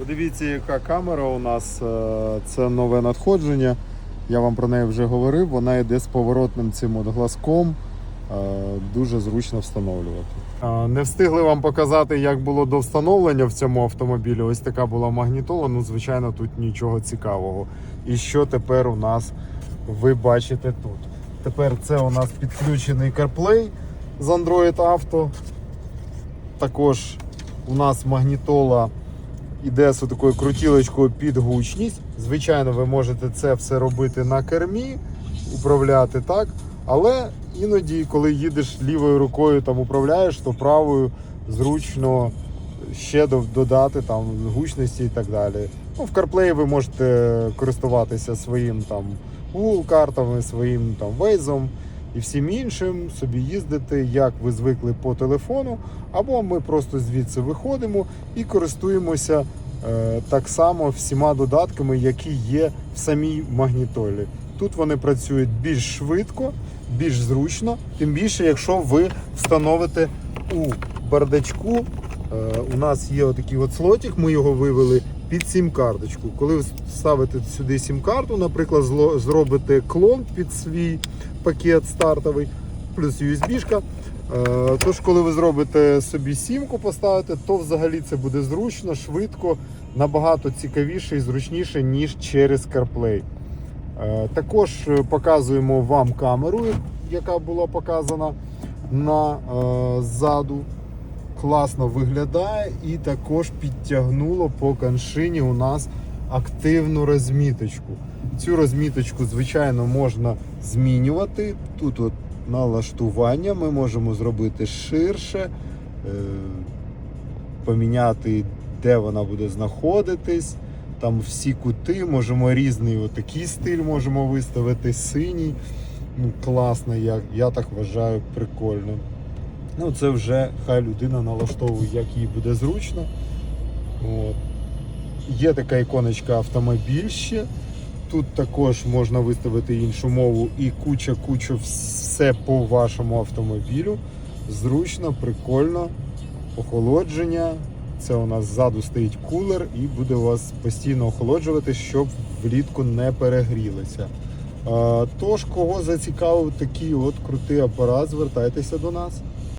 Подивіться, яка камера у нас. е, Це нове надходження. Я вам про неї вже говорив. Вона йде з поворотним цим от глазком. Е, Дуже зручно встановлювати. Е, Не встигли вам показати, як було до встановлення в цьому автомобілі. Ось така була магнітола. Ну, звичайно, тут нічого цікавого. І що тепер у нас ви бачите тут? Тепер це у нас підключений CarPlay з Android Auto. Також у нас магнітола іде з такою крутілочкою під гучність. Звичайно, ви можете це все робити на кермі, управляти так. Але іноді, коли їдеш лівою рукою там управляєш, то правою зручно ще додати там гучності і так далі. Ну, в CarPlay ви можете користуватися своїм там Google картами, своїм там Waze і всім іншим, собі їздити, як ви звикли по телефону, або ми просто звідси виходимо і користуємося е, так само всіма додатками, які є в самій магнітолі. Тут вони працюють більш швидко, більш зручно, тим більше, якщо ви встановите у бардачку. е, У нас є отакий от слотик, ми його вивели під сім-карточку. Коли ви ставите сюди сім-карту, наприклад, зробите клон під свій пакет стартовий, плюс USB-шка. Е, Тож, коли ви зробите собі сімку, поставите, то взагалі це буде зручно, швидко, набагато цікавіше і зручніше, ніж через CarPlay. Е, Також е, показуємо вам камеру, яка була показана на ззаду. Класно виглядає і також підтягнуло по каншині у нас активну розміточку. Цю розміточку, звичайно, можна змінювати. Тут от налаштування ми можемо зробити ширше, е, поміняти, де вона буде знаходитись. Там всі кути, можемо різний отакий стиль можемо виставити, синій. Ну, класно, я, я так вважаю, прикольно. Ну, це вже хай людина налаштовує, як їй буде зручно. От. Є така іконочка автомобіль ще. Тут також можна виставити іншу мову і куча-куча все по вашому автомобілю. Зручно, прикольно, охолодження. Це у нас ззаду стоїть кулер і буде вас постійно охолоджувати, щоб влітку не перегрілося. Тож, кого зацікавив такий от крутий апарат, звертайтеся до нас.